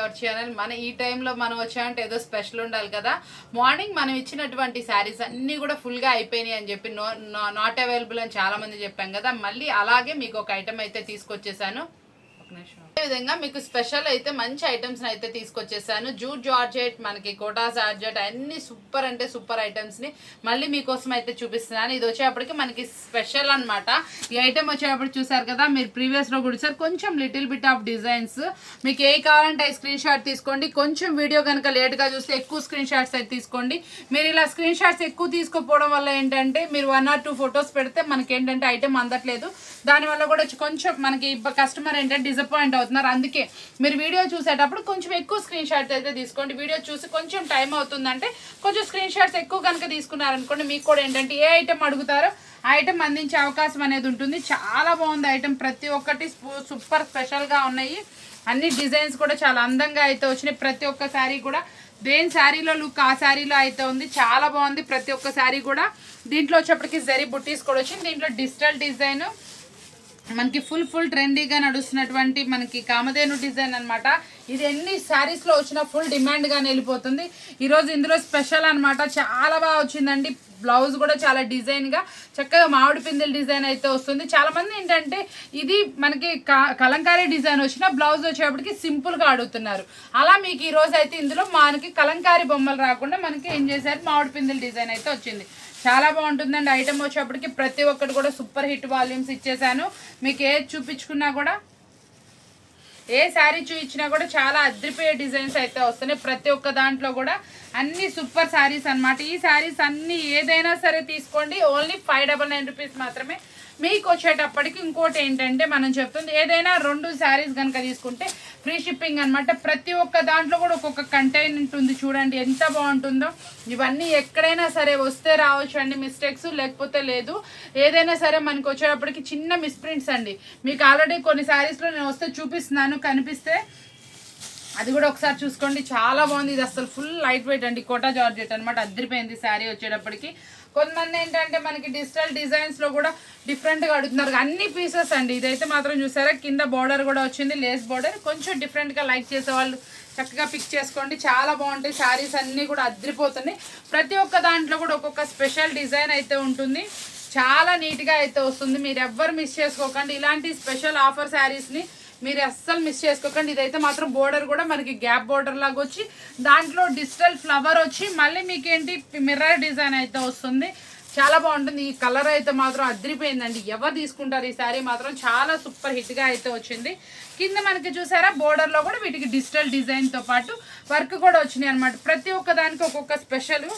Our channel మన ఈ టైంలో మనం వచ్చామంటే ఏదో స్పెషల్ ఉండాలి కదా. మార్నింగ్ మనం ఇచ్చినటువంటి శారీస్ అన్నీ కూడా ఫుల్గా అయిపోయినాయి అని చెప్పి నో నాట్ అవైలబుల్ అని చాలామంది చెప్పాం కదా. మళ్ళీ అలాగే మీకు ఒక ఐటమ్ అయితే తీసుకొచ్చేసాను. ఒక నిమిషం. అదే విధంగా మీకు స్పెషల్ అయితే మంచి ఐటమ్స్ అయితే తీసుకొచ్చేసాను. జూట్ జార్జెట్ మనకి కోటా జార్జెట్ అన్ని సూపర్ అంటే సూపర్ ఐటమ్స్ని మళ్ళీ మీకోసం అయితే చూపిస్తున్నాను. ఇది వచ్చేప్పటికి మనకి స్పెషల్ అన్నమాట. ఈ ఐటమ్ వచ్చేటప్పుడు చూసారు కదా మీరు ప్రీవియస్లో కూడా సార్ కొంచెం లిటిల్ బిట్ ఆఫ్ డిజైన్స్ మీకు ఏ కావాలంటే స్క్రీన్ షాట్ తీసుకోండి. కొంచెం వీడియో కనుక లేట్గా చూస్తే ఎక్కువ స్క్రీన్ షాట్స్ అయితే తీసుకోండి. మీరు ఇలా స్క్రీన్ షాట్స్ ఎక్కువ తీసుకోపోవడం వల్ల ఏంటంటే మీరు వన్ ఆర్ టూ ఫొటోస్ పెడితే మనకి ఏంటంటే ఐటమ్ అందట్లేదు. దానివల్ల కూడా కొంచెం మనకి కస్టమర్ ఏంటంటే డిసప్పాయింట్ అవుతుంది చేస్తున్నారు. అందుకే మీరు వీడియో చూసేటప్పుడు కొంచెం ఎక్కువ స్క్రీన్ షాట్స్ అయితే తీసుకోండి. వీడియో చూసి కొంచెం టైం అవుతుందంటే కొంచెం స్క్రీన్ షాట్స్ ఎక్కువ కనుక తీసుకున్నారనుకోండి మీకు కూడా ఏంటంటే ఏ ఐటమ్ అడుగుతారో ఐటెం ఐటమ్ అందించే అవకాశం అనేది ఉంటుంది. చాలా బాగుంది ఐటెం ప్రతి ఒక్కటి సూపర్ స్పెషల్గా ఉన్నాయి. అన్ని డిజైన్స్ కూడా చాలా అందంగా అయితే వచ్చినాయి. ప్రతి ఒక్క శారీ కూడా దేని శారీలో లుక్ ఆ శారీలో అయితే ఉంది. చాలా బాగుంది. ప్రతి ఒక్క శారీ కూడా దీంట్లో వచ్చేప్పటికి జరీ బుట్టీస్ కూడా వచ్చింది. దీంట్లో డిజిటల్ డిజైన్ మనకి ఫుల్ ఫుల్ ట్రెండీగా నడుస్తున్నటువంటి మనకి కామధేను డిజైన్ అనమాట ఇది ఎన్ని శారీస్లో వచ్చిన వచ్చినా ఫుల్ డిమాండ్గానే వెళ్ళిపోతుంది. ఈరోజు ఇందులో స్పెషల్ అనమాట చాలా బాగా వచ్చిందండి. బ్లౌజ్ కూడా చాలా డిజైన్గా చక్కగా మామిడి పిందెల డిజైన్ అయితే వస్తుంది. చాలామంది ఏంటంటే ఇది మనకి క- కలంకారీ డిజైన్ వచ్చిన బ్లౌజ్ వచ్చేప్పటికి సింపుల్గా అడుగుతున్నారు. అలా మీకు ఈరోజు అయితే ఇందులో మనకి కలంకారీ బొమ్మలు రాకుండా మనకి ఏం చేశారు? మామిడి పిందెల డిజైన్ అయితే వచ్చింది. చాలా బాగుంటుందండి ఐటమ్ వచ్చేప్పటికి. ప్రతి ఒక్కటి కూడా సూపర్ హిట్ వాల్యూమ్స్ ఇచ్చేసాను. మీకు ఏది చూపించుకున్నా కూడా ఏ శారీ చూపించినా కూడా చాలా అద్రిపోయే డిజైన్స్ అయితే వస్తున్నాయి. ప్రతి ఒక్క దాంట్లో కూడా అన్ని సూపర్ శారీస్ అన్నమాట. ఈ శారీస్ అన్ని ఏదైనా సరే తీసుకోండి. Only five double nine rupees మాత్రమే మీకు వచ్చేటప్పటికి ఇంకోటి ఏంటంటే మనం చెప్తుంది ఏదైనా రెండు శారీస్ కనుక తీసుకుంటే ఫ్రీ షిప్పింగ్ అన్నమాట. ప్రతి ఒక్క దాంట్లో కూడా ఒక్కొక్క కంటైనెంట్ ఉంది చూడండి ఎంత బాగుంటుందో. ఇవన్నీ ఎక్కడైనా సరే వస్తే రావచ్చు అండి మిస్టేక్స్ లేకపోతే లేదు. ఏదైనా సరే మనకు వచ్చేటప్పటికి చిన్న మిస్ప్రింట్స్ అండి. మీకు ఆల్రెడీ కొన్ని శారీస్లో నేను వస్తే చూపిస్తున్నాను కనిపిస్తే అది కూడా ఒకసారి చూసుకోండి. చాలా బాగుంది ఇది అసలు ఫుల్ లైట్ వెయిట్ అండి. కోటా జార్జెట్ అనమాట అద్దరిపోయింది శారీ వచ్చేటప్పటికి. కొంతమంది ఏంటంటే మనకి డిజిటల్ డిజైన్స్లో కూడా డిఫరెంట్గా అడుగుతున్నారు. అన్ని పీసెస్ అండి. ఇదైతే మాత్రం చూసారా? కింద బోర్డర్ కూడా వచ్చింది. లేస్ బోర్డర్ కొంచెం డిఫరెంట్గా లైక్ చేసే వాళ్ళు చక్కగా పిక్ చేసుకోండి. చాలా బాగుంటాయి. శారీస్ అన్నీ కూడా అద్దరిపోతున్నాయి. ప్రతి ఒక్క దాంట్లో కూడా ఒక్కొక్క స్పెషల్ డిజైన్ అయితే ఉంటుంది. చాలా నీట్గా అయితే వస్తుంది. మీరు ఎవ్వరు మిస్ చేసుకోకండి. ఇలాంటి స్పెషల్ ఆఫర్ శారీస్ని మీరు అస్సలు మిస్ చేసుకోకండి. ఇదైతే మాత్రం బోర్డర్ కూడా మనకి గ్యాప్ బోర్డర్ లాగా వచ్చి దాంట్లో డిజిటల్ ఫ్లవర్ వచ్చి మళ్ళీ మీకు ఏంటి మిర్రర్ డిజైన్ అయితే వస్తుంది. చాలా బాగుంటుంది. ఈ కలర్ అయితే మాత్రం అదిరిపోయిందండి. ఎవరు తీసుకుంటారు ఈ శారీ మాత్రం చాలా సూపర్ హిట్గా అయితే వచ్చింది. కింద మనకి చూసారా బోర్డర్లో కూడా వీటికి డిజిటల్ డిజైన్తో పాటు వర్క్ కూడా వచ్చినాయి అనమాట ప్రతి ఒక్క దానికి ఒక్కొక్క స్పెషల్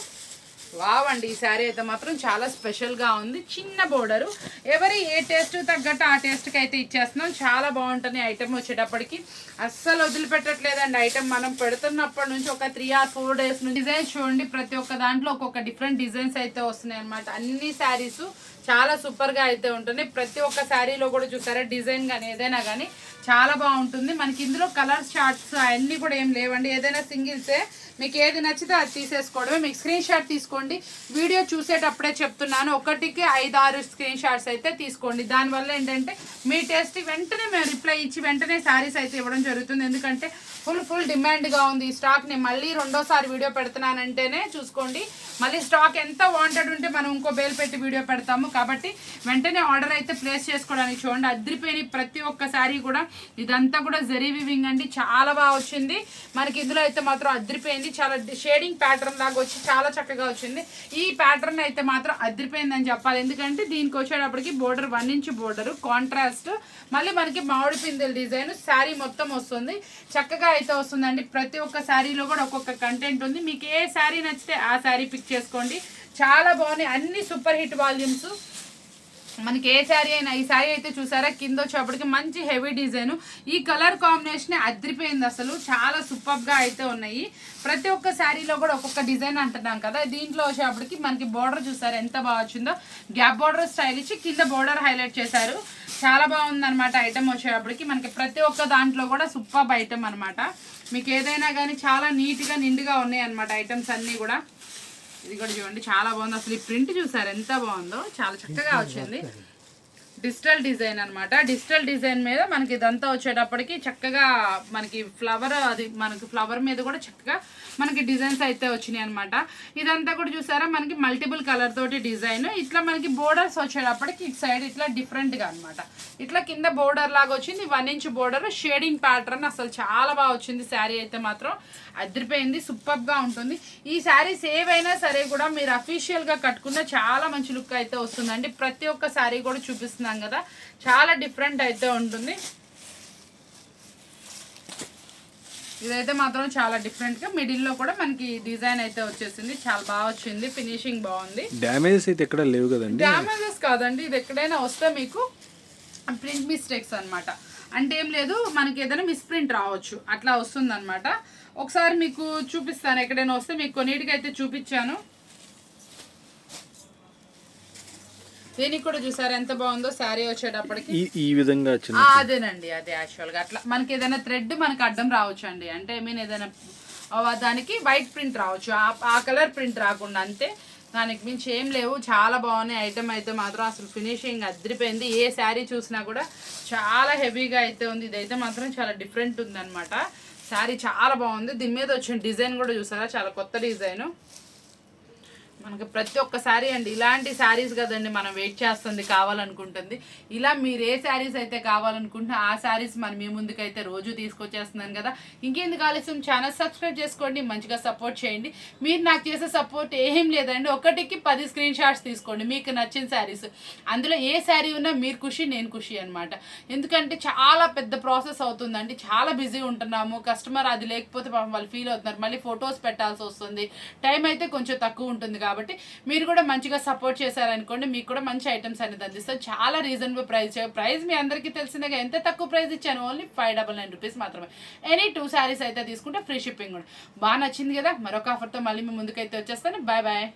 వావ్ అండి ఈ శారీ అయితే మాత్రం చాలా స్పెషల్గా ఉంది. చిన్న బోర్డరు. ఎవరి ఏ టేస్ట్ తగ్గట్టు ఆ టేస్ట్కి అయితే ఇచ్చేస్తున్నాం. చాలా బాగుంటుంది ఐటమ్ వచ్చేటప్పటికి. అస్సలు వదిలిపెట్టట్లేదండి ఐటమ్ మనం పెడుతున్నప్పటి నుంచి ఒక త్రీ ఆర్ ఫోర్ డేస్ నుంచి డిజైన్ చూడండి. ప్రతి ఒక్క దాంట్లో ఒక్కొక్క డిఫరెంట్ డిజైన్స్ అయితే వస్తున్నాయి అనమాట అన్ని శారీస్ చాలా సూపర్గా అయితే ఉంటుంది ప్రతి ఒక్క శారీలో కూడా చూసారా? డిజైన్ కానీ ఏదైనా కానీ చాలా బాగుంటుంది. మనకి ఇందులో కలర్ షార్ట్స్ అవన్నీ కూడా ఏం లేవండి. ఏదైనా సింగిల్సే మీకు ఏది నచ్చితే అది తీసేసుకోవడమే. మీకు స్క్రీన్ షాట్ తీసుకోండి. వీడియో చూసేటప్పుడే చెప్తున్నాను. ఒకటికి ఐదు ఆరు స్క్రీన్ షాట్స్ అయితే తీసుకోండి. దానివల్ల ఏంటంటే మీ టేస్ట్ వెంటనే మేము రిప్లై ఇచ్చి వెంటనే శారీస్ అయితే ఇవ్వడం జరుగుతుంది. ఎందుకంటే ఫుల్ ఫుల్ డిమాండ్గా ఉంది ఈ స్టాక్ నేను మళ్ళీ రెండోసారి వీడియో పెడుతున్నానంటేనే చూసుకోండి. మళ్ళీ స్టాక్ ఎంత వాంటెడ్ ఉంటే మనం ఇంకో బేల్ పెట్టి వీడియో పెడతాము. కాబట్టి వెంటనే ఆర్డర్ అయితే ప్లేస్ చేసుకోవడానికి చూడండి. అద్రిపోయిన ప్రతి ఒక్క శారీ కూడా ఇదంతా కూడా జరీ వివింగ్ అండి. చాలా బాగా వచ్చింది. మనకి ఇందులో అయితే మాత్రం అద్రిపోయింది. అద్దరిపోయింది చాలా షేడింగ్ ప్యాటర్న్ లాగా వచ్చి చాలా చక్కగా వచ్చింది. ఈ ప్యాటర్న్ అయితే మాత్రం అదిరిపోయిందని చెప్పాలి. ఎందుకంటే దీనికి వచ్చేటప్పటికి border one inch border contrast మళ్ళీ మనకి మామిడి పిందెల డిజైన్ శారీ మొత్తం వస్తుంది. చక్కగా అయితే వస్తుందండి. ప్రతి ఒక్క శారీలో కూడా ఒక్కొక్క కంటెంట్ ఉంది. మీకు ఏ శారీ నచ్చితే ఆ శారీ పిక్ చేసుకోండి. చాలా బాగున్నాయి. అన్ని సూపర్ హిట్ వాల్యూమ్స్ మనకి ఏ శారీ అయినా ఈ శారీ అయితే చూసారా? కింద వచ్చేప్పటికి మంచి హెవీ డిజైన్ ఈ కలర్ కాంబినేషన్ అదిరిపోయింది అసలు. చాలా సూపర్గా అయితే ఉన్నాయి. ప్రతి ఒక్క శారీలో కూడా ఒక్కొక్క డిజైన్ అంటున్నాం కదా. దీంట్లో వచ్చేప్పటికి మనకి బోర్డర్ చూసారు? ఎంత బాగా వచ్చిందో? గ్యాప్ బార్డర్ స్టైల్ ఇచ్చి కింద బార్డర్ హైలైట్ చేశారు. చాలా బాగుంది అనమాట ఐటమ్ వచ్చేటప్పటికి మనకి ప్రతి ఒక్క దాంట్లో కూడా సూపర్ ఐటమ్ అనమాట మీకు ఏదైనా కానీ చాలా నీట్గా నిండుగా ఉన్నాయి అనమాట ఐటమ్స్ అన్నీ కూడా. ఇది కూడా చూడండి చాలా బాగుంది. అసలు ఈ ప్రింట్ చూసారు ఎంత బాగుందో. చాలా చక్కగా వచ్చింది. డిజిటల్ డిజైన్ అనమాట డిజిటల్ డిజైన్ మీద మనకి ఇదంతా వచ్చేటప్పటికి చక్కగా మనకి ఫ్లవర్ అది మనకి ఫ్లవర్ మీద కూడా చక్కగా మనకి డిజైన్స్ అయితే వచ్చినాయి అనమాట ఇదంతా కూడా చూసారా మనకి మల్టిపుల్ కలర్ తోటి డిజైన్. ఇట్లా మనకి బోర్డర్స్ వచ్చేటప్పటికి ఇటు సైడ్ ఇట్లా డిఫరెంట్గా అనమాట ఇట్లా కింద బోర్డర్ లాగా వచ్చింది one inch border. Shading pattern అసలు చాలా బాగా వచ్చింది శారీ అయితే మాత్రం. అదిరిపోయింది సూపర్గా ఉంటుంది. ఈ శారీస్ ఏవైనా సరే కూడా మీరు అఫీషియల్గా కట్టుకున్న చాలా మంచి లుక్ అయితే వస్తుందండి. ప్రతి ఒక్క శారీ కూడా చూపిస్తుంది చూపిస్తున్నాం కదా. చాలా డిఫరెంట్ అయితే ఉంటుంది. ఇదైతే మాత్రం చాలా డిఫరెంట్గా మిడిల్లో కూడా మనకి డిజైన్ అయితే వచ్చేసింది. చాలా బాగా వచ్చింది. ఫినిషింగ్ బాగుంది. డ్యామేజెస్ అయితే ఎక్కడ లేవు కదండి? డ్యామేజెస్ కాదండి. ఇది ఎక్కడైనా వస్తే మీకు ప్రింట్ మిస్టేక్స్ అన్నమాట. అంటే ఏం లేదు మనకి ఏదైనా మిస్ప్రింట్ రావచ్చు. అట్లా వస్తుంది అనమాట ఒకసారి మీకు చూపిస్తాను. ఎక్కడైనా వస్తే మీకు కొన్నిటికి అయితే చూపించాను. దీనికి కూడా చూసారు ఎంత బాగుందో శారీ వచ్చేటప్పటికి? ఈ విధంగా అదేనండి అదే యాక్చువల్గా అట్లా మనకి ఏదైనా థ్రెడ్ మనకి అడ్డం రావచ్చు అండి అంటే ఐ మీన్ ఏదైనా దానికి వైట్ ప్రింట్ రావచ్చు. ఆ- ఆ కలర్ ప్రింట్ రాకుండా అంతే. దానికి మించి ఏం లేవు. చాలా బాగున్నాయి. ఐటమ్ అయితే మాత్రం అసలు ఫినిషింగ్ అదిరిపోయింది. ఏ శారీ చూసినా కూడా చాలా హెవీగా అయితే ఉంది. ఇదైతే మాత్రం చాలా డిఫరెంట్ ఉందన్నమాట. శారీ చాలా బాగుంది. దీని మీద వచ్చిన డిజైన్ కూడా చూసారా? చాలా కొత్త డిజైన్. మనకి ప్రతి ఒక్క శారీ అండి ఇలాంటి శారీస్ కదండి మనం వెయిట్ చేస్తుంది కావాలనుకుంటుంది. ఇలా మీరు ఏ శారీస్ అయితే కావాలనుకుంటున్నా ఆ శారీస్ మనం మీ ముందుకైతే రోజు తీసుకొచ్చేస్తున్నాను కదా. ఇంకేందుకు ఆలస్యం? ఛానల్ సబ్స్క్రైబ్ చేసుకోండి మంచిగా సపోర్ట్ చేయండి. మీరు నాకు చేసే సపోర్ట్ ఏం లేదండి. ఒకటికి పది స్క్రీన్ షాట్స్ తీసుకోండి మీకు నచ్చిన శారీస్. అందులో ఏ శారీ ఉన్నా మీరు ఖుషి నేను ఖుషి అనమాట ఎందుకంటే చాలా పెద్ద ప్రాసెస్ అవుతుందండి. చాలా బిజీ ఉంటున్నాము. కస్టమర్ అది లేకపోతే వాళ్ళు ఫీల్ అవుతున్నారు. మళ్ళీ ఫొటోస్ పెట్టాల్సి వస్తుంది. టైం అయితే కొంచెం తక్కువ ఉంటుంది కాబట్టి మీరు కూడా మంచిగా సపోర్ట్ చేశారనుకోండి మీకు కూడా మంచి ఐటమ్స్ అనేది అందిస్తారు. చాలా రీజనబుల్ ప్రైస్ ప్రైస్ మీ అందరికీ తెలిసిందే ఎంత తక్కువ ప్రైస్ ఇచ్చాను? Only five double nine rupees మాత్రమే. ఎనీ టూ శారీస్ అయితే తీసుకుంటే ఫ్రీ షిప్పింగ్ కూడా. బాగా నచ్చింది కదా? మరొక ఆఫర్తో మళ్ళీ మీ ముందుకైతే వచ్చేస్తాను. Bye bye